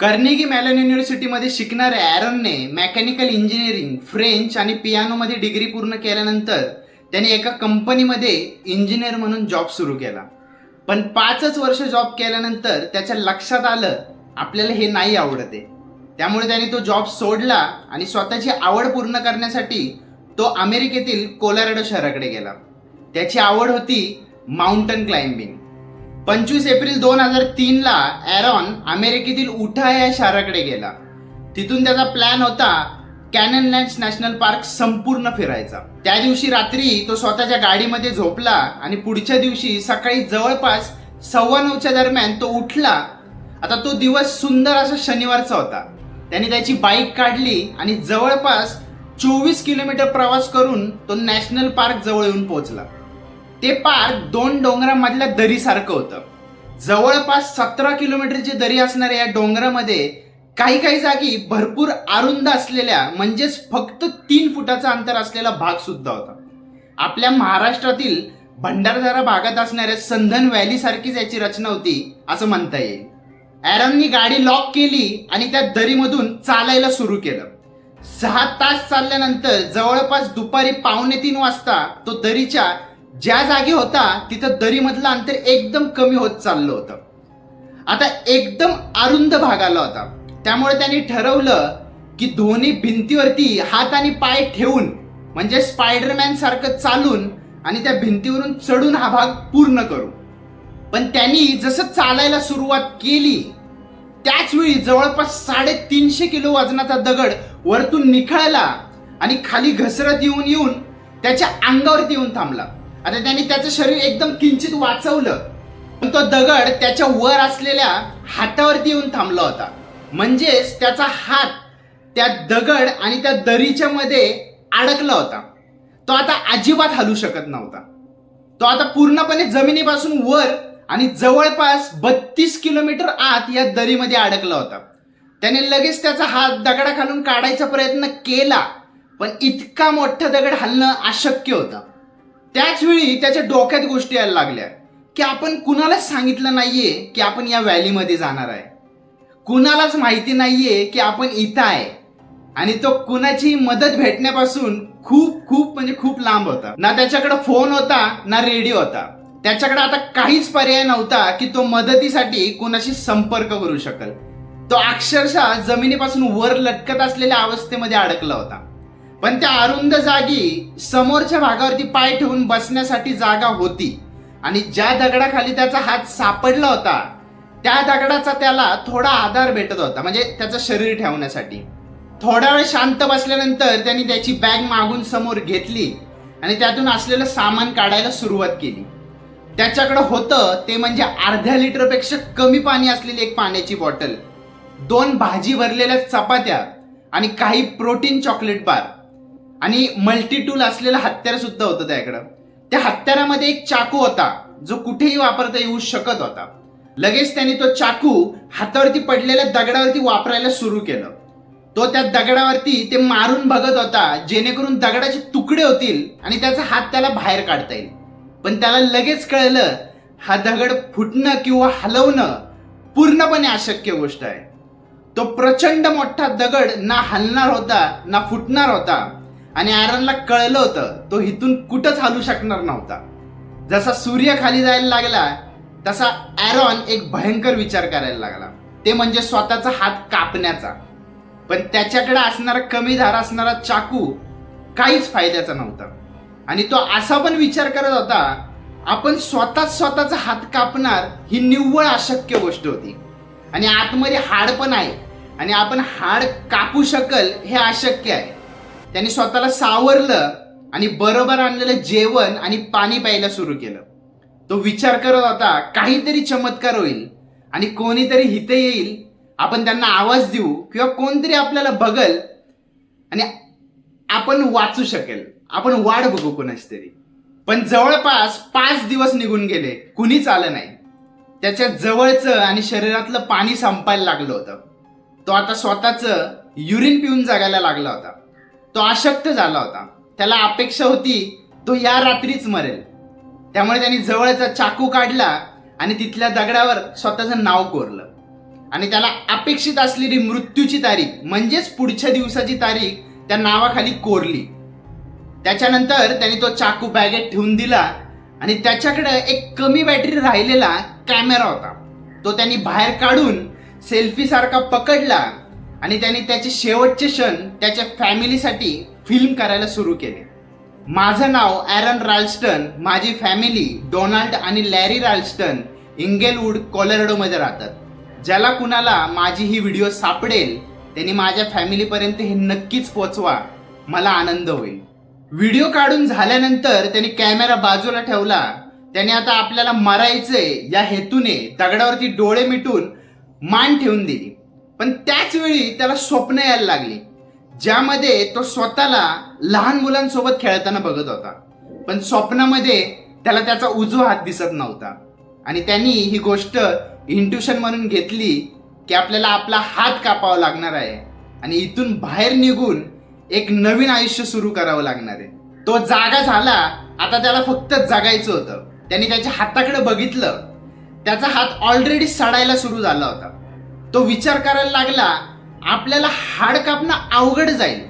कर्नेगी मॅलन युनिव्हर्सिटीमध्ये शिकणाऱ्या ॲरनने mechanical engineering French आणि पियानोमध्ये degree पूर्ण केल्यानंतर त्याने एका कंपनीमध्ये इंजिनियर म्हणून जॉब सुरू केला. पण पाचच वर्ष जॉब केल्यानंतर त्याच्या लक्षात आलं आपल्याला हे नाही आवडत. आहे त्यामुळे त्याने तो जॉब सोडला आणि स्वतःची आवड पूर्ण करण्यासाठी तो अमेरिकेतील कोलोरॅडो शहराकडे गेला. त्याची आवड होती माउंटन क्लाइम्बिंग पंचवीस एप्रिल दोन हजार तीनला ॲरॉन अमेरिकेतील उठा या शहराकडे गेला. तिथून त्याचा प्लॅन होता कॅनन लँड्स नॅशनल पार्क संपूर्ण फिरायचा. त्या दिवशी रात्री तो स्वतःच्या गाडीमध्ये झोपला आणि पुढच्या दिवशी सकाळी जवळपास सव्वा नऊच्या दरम्यान तो उठला. आता तो दिवस सुंदर असा शनिवारचा होता. त्याने त्याची बाईक काढली आणि जवळपास चोवीस किलोमीटर प्रवास करून तो नॅशनल पार्क जवळ येऊन पोहोचला. ते पार दोन डोंगरामधल्या दरीसारखं होतं. जवळपास सतरा किलोमीटरची दरी असणाऱ्या या डोंगरामध्ये काही काही जागी भरपूर अरुंद असलेल्या म्हणजेच फक्त तीन फुटाचा अंतर असलेला भाग सुद्धा होता. आपल्या महाराष्ट्रातील भंडारदारा भागात असणाऱ्या संधन व्हॅली सारखीच याची रचना होती असं म्हणता येईल. ॲरननी गाडी लॉक केली आणि त्या दरीमधून चालायला सुरू केलं. सहा तास चालल्यानंतर जवळपास दुपारी पावणे तीन वाजता तो दरीच्या ज्या जागी होता तिथं दरीमधलं अंतर एकदम कमी होत चाललं होतं. आता एकदम अरुंद भाग आला होता. त्यामुळे त्यांनी ठरवलं की दोन्ही भिंतीवरती हात आणि पाय ठेवून म्हणजे स्पायडरमॅन सारखं चालून आणि त्या भिंतीवरून चढून हा भाग पूर्ण करू. पण त्यांनी जसं चालायला सुरुवात केली त्याच वेळी जवळपास साडेतीनशे किलो वजनाचा दगड वरतून निखळला आणि खाली घसरत येऊन येऊन त्याच्या अंगावरती येऊन थांबला. आता त्यांनी त्याचं शरीर एकदम किंचित वाचवलं. पण तो दगड त्याच्या वर असलेल्या हातावरती येऊन थांबला होता. म्हणजेच त्याचा हात त्या दगड आणि त्या दरीच्या मध्ये अडकला होता. तो आता अजिबात हलू शकत नव्हता. तो आता पूर्णपणे जमिनीपासून वर आणि जवळपास बत्तीस किलोमीटर आत या दरीमध्ये अडकला होता. त्याने लगेच त्याचा हात दगडाखालून काढायचा प्रयत्न केला पण इतका मोठा दगड हलणं अशक्य होतं. त्याच वेळी त्याच्या डोक्यात गोष्टी यायला लागल्या की आपण कुणालाच सांगितलं नाहीये की आपण या व्हॅलीमध्ये जाणार आहे. कुणालाच माहिती नाहीये की आपण इथं आहे. आणि तो कुणाची मदत भेटण्यापासून खूप खूप म्हणजे खूप लांब होता. ना त्याच्याकडे फोन होता ना रेडिओ होता. त्याच्याकडे आता काहीच पर्याय नव्हता की तो मदतीसाठी कुणाशी संपर्क करू शकेल. तो अक्षरशः जमिनीपासून वर लटकत असलेल्या अवस्थेमध्ये अडकला होता. पण त्या अरुंद जागी समोरच्या भागावरती पाय ठेवून बसण्यासाठी जागा होती. आणि ज्या दगडाखाली त्याचा हात सापडला होता त्या दगडाचा त्याला थोडा आधार भेटत होता म्हणजे त्याचं शरीर ठेवण्यासाठी. थोडा वेळ शांत बसल्यानंतर त्यांनी त्याची बॅग मागून समोर घेतली आणि त्यातून असलेलं सामान काढायला सुरुवात केली. त्याच्याकडे होतं ते म्हणजे अर्ध्या लिटरपेक्षा कमी पाणी असलेली एक पाण्याची बॉटल दोन भाजी भरलेल्या चपात्या आणि काही प्रोटीन चॉकलेट बार. आणि मल्टीटूल असलेलं हत्यार सुद्धा होतं त्याकडं. त्या हत्यारामध्ये एक चाकू होता जो कुठेही वापरता येऊ शकत होता. लगेच त्याने तो चाकू हातावरती पडलेल्या दगडावरती वापरायला सुरू केलं. तो त्या दगडावरती ते मारून बघत होता जेणेकरून दगडाचे तुकडे होतील आणि त्याचा हात त्याला बाहेर काढता येईल. पण त्याला लगेच कळलं हा दगड फुटणं किंवा हलवणं पूर्णपणे अशक्य गोष्ट आहे. तो प्रचंड मोठा दगड ना हलणार होता ना फुटणार होता. आणि आरनला कळलं होतं तो इथून कुठंच हलू शकणार नव्हता. जसा सूर्य खाली जायला लागला तसा ॲरॉन एक भयंकर विचार करायला लागला. ते म्हणजे स्वतःचा हात कापण्याचा. पण त्याच्याकडे असणारा कमी धार असणारा चाकू काहीच फायद्याचा नव्हता. आणि तो असा पण विचार करत होता आपण स्वतःच स्वतःचा हात कापणार ही निव्वळ अशक्य गोष्ट होती. आणि आतमध्ये हाड पण आहे. आणि आपण हाड कापू शकल हे अशक्य आहे. त्यांनी स्वतःला सावरलं आणि बरोबर आणलेलं जेवण आणि पाणी प्यायला सुरू केलं. तो विचार करत होता काहीतरी चमत्कार होईल आणि कोणीतरी इथे येईल. आपण त्यांना आवाज देऊ किंवा कोणतरी आपल्याला बघल आणि आपण वाचू शकेल. आपण वाढ बघू कोणाच तरी. पण जवळपास पाच दिवस निघून गेले. कुणीच आलं नाही. त्याच्या जवळचं आणि शरीरातलं पाणी संपायला लागलं होतं. तो आता स्वतःचं युरिन पिऊन जगायला लागला होता. तो अशक्त झाला होता. त्याला अपेक्षा होती तो या रात्रीच मरेल. त्यामुळे त्यांनी जवळचा चाकू काढला आणि तिथल्या दगडावर स्वतःचं नाव कोरलं. आणि त्याला अपेक्षित असलेली मृत्यूची तारीख म्हणजेच पुढच्या दिवसाची तारीख त्या नावाखाली कोरली. त्याच्यानंतर त्याने तो चाकू बॅगेत ठेवून दिला आणि त्याच्याकडे एक कमी बॅटरी राहिलेला कॅमेरा होता. तो त्यांनी बाहेर काढून सेल्फी सारखा पकडला आणि त्याने त्याचे शेवटचे क्षण त्याच्या फॅमिलीसाठी फिल्म करायला सुरू केले. माझं नाव ॲरन राल्स्टन माझी फॅमिली डोनाल्ड आणि लॅरी राल्स्टन इंगेलवूडमध्ये राहतात. ज्याला कुणाला माझी ही व्हिडिओ सापडेल त्यांनी माझ्या फॅमिलीपर्यंत हे नक्कीच पोचवा मला आनंद होईल. व्हिडिओ काढून झाल्यानंतर त्यांनी कॅमेरा बाजूला ठेवला. त्याने आता आपल्याला मरायचंय या हेतूने दगडावरती डोळे मिटून मान ठेवून दिली. पण त्याच वेळी त्याला स्वप्न यायला लागली. ज्यामध्ये तो स्वतःला लहान मुलांसोबत खेळताना बघत होता. पण स्वप्नामध्ये त्याला त्याचा उजवा हात दिसत नव्हता. आणि त्यांनी ही गोष्ट इंट्युशन म्हणून घेतली की आपल्याला आपला हात कापावा लागणार आहे. आणि इथून बाहेर निघून एक नवीन आयुष्य सुरू करावं लागणार आहे. तो जागा झाला आता त्याला फक्त जगायचं होतं. त्यांनी त्याच्या हाताकडे बघितलं. त्याचा हात ऑलरेडी सडायला सुरू झाला होता. तो विचार करायला लागला आपल्याला हाड कापणं अवघड जाईल.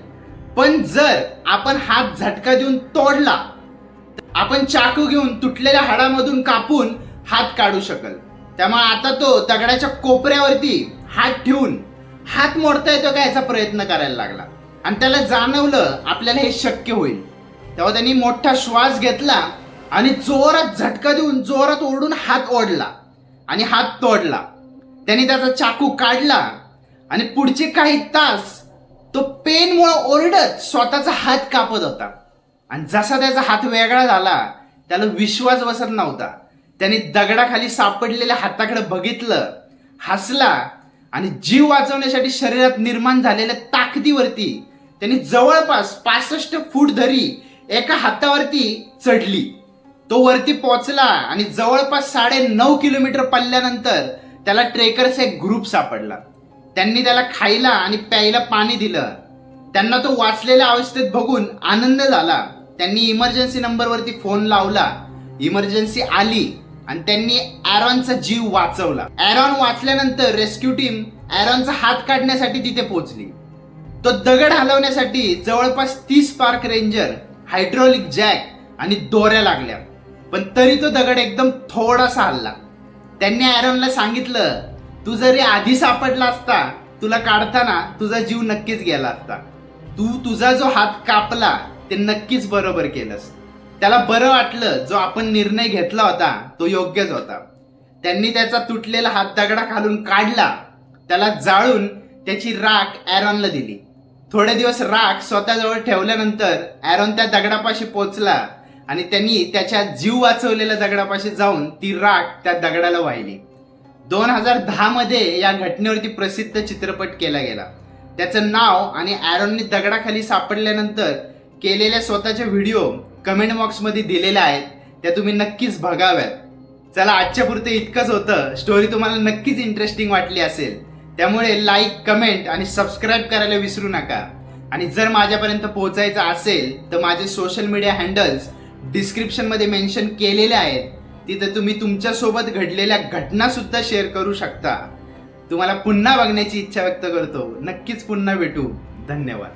पण जर आपण हात झटका देऊन तोडला आपण चाकू घेऊन तुटलेल्या हाडामधून कापून हात काढू शकल. त्यामुळे आता तो दगडाच्या कोपऱ्यावरती हात ठेवून हात मोडता येतो का याचा प्रयत्न करायला लागला. आणि त्याला जाणवलं आपल्याला हे शक्य होईल. तेव्हा त्यांनी मोठा श्वास घेतला आणि जोरात झटका देऊन जोरात ओढून हात ओढला आणि हात तोडला. त्यांनी त्याचा चाकू काढला आणि पुढचे काही तास तो पेनमुळं ओरडत स्वतःचा हात कापत होता. आणि जसा त्याचा हात वेगळा झाला त्याला विश्वास बसत नव्हता. त्याने दगडाखाली सापडलेल्या हाताकडे बघितलं हसला आणि जीव वाचवण्यासाठी शरीरात निर्माण झालेल्या ताकदीवरती त्यांनी जवळपास पासष्ट फूट धरी एका हातावरती चढली. तो वरती पोचला आणि जवळपास साडे नऊ किलोमीटर पडल्यानंतर त्याला ट्रेकर्स एक ग्रुप सापडला. त्यांनी त्याला खायला आणि प्यायला पाणी दिलं. त्यांना तो वाचलेल्या अवस्थेत बघून आनंद झाला. त्यांनी इमर्जन्सी नंबरवरती फोन लावला. इमर्जन्सी आली आणि त्यांनी ॲरॉनचा जीव वाचवला. ॲरॉन वाचल्यानंतर रेस्क्यू टीम ॲरॉनचा हात काढण्यासाठी तिथे पोहोचली. तो दगड हलवण्यासाठी जवळपास तीस पार्क रेंजर हायड्रॉलिक जॅक आणि दोऱ्या लागल्या. पण तरी तो दगड एकदम थोडासा हल्ला. त्यांनी ॲरॉनला सांगितलं तू जरी आधी सापडला असता तुला काढताना तुझा जीव नक्कीच गेला असता. तू तुझा जो हात कापला ते नक्कीच बरोबर केलंस. त्याला बरं वाटलं जो आपण निर्णय घेतला होता तो योग्यच होता. त्यांनी त्याचा तुटलेला हात दगडा खालून काढला. त्याला जाळून त्याची राख ॲरॉनला दिली. थोडे दिवस राख स्वतःजवळ ठेवल्यानंतर ॲरॉन त्या दगडापाशी पोचला. आणि त्यांनी त्याच्या जीव वाचवलेल्या दगडापाशी जाऊन ती राख त्या दगडाला वाहिली. दोन हजार दहा मध्ये या घटनेवरती प्रसिद्ध चित्रपट केला गेला. त्याचं नाव आणि ॲरॉनने दगडाखाली सापडल्यानंतर केलेल्या स्वतःच्या व्हिडिओ कमेंट बॉक्समध्ये दिलेल्या आहेत. त्या तुम्ही नक्कीच बघाव्यात. चला आजच्या पुरते इतकंच होतं. स्टोरी तुम्हाला नक्कीच इंटरेस्टिंग वाटली असेल. त्यामुळे लाईक कमेंट आणि सबस्क्राईब करायला विसरू नका. आणि जर माझ्यापर्यंत पोहोचायचं असेल तर माझे सोशल मीडिया हँडल्स डिस्क्रिप्शनमध्ये मेन्शन केलेल्या आहेत. तिथं तुम्ही तुमच्यासोबत घडलेल्या घटनासुद्धा शेअर करू शकता. तुम्हाला पुन्हा बघण्याची इच्छा व्यक्त करतो. नक्कीच पुन्हा भेटू. धन्यवाद.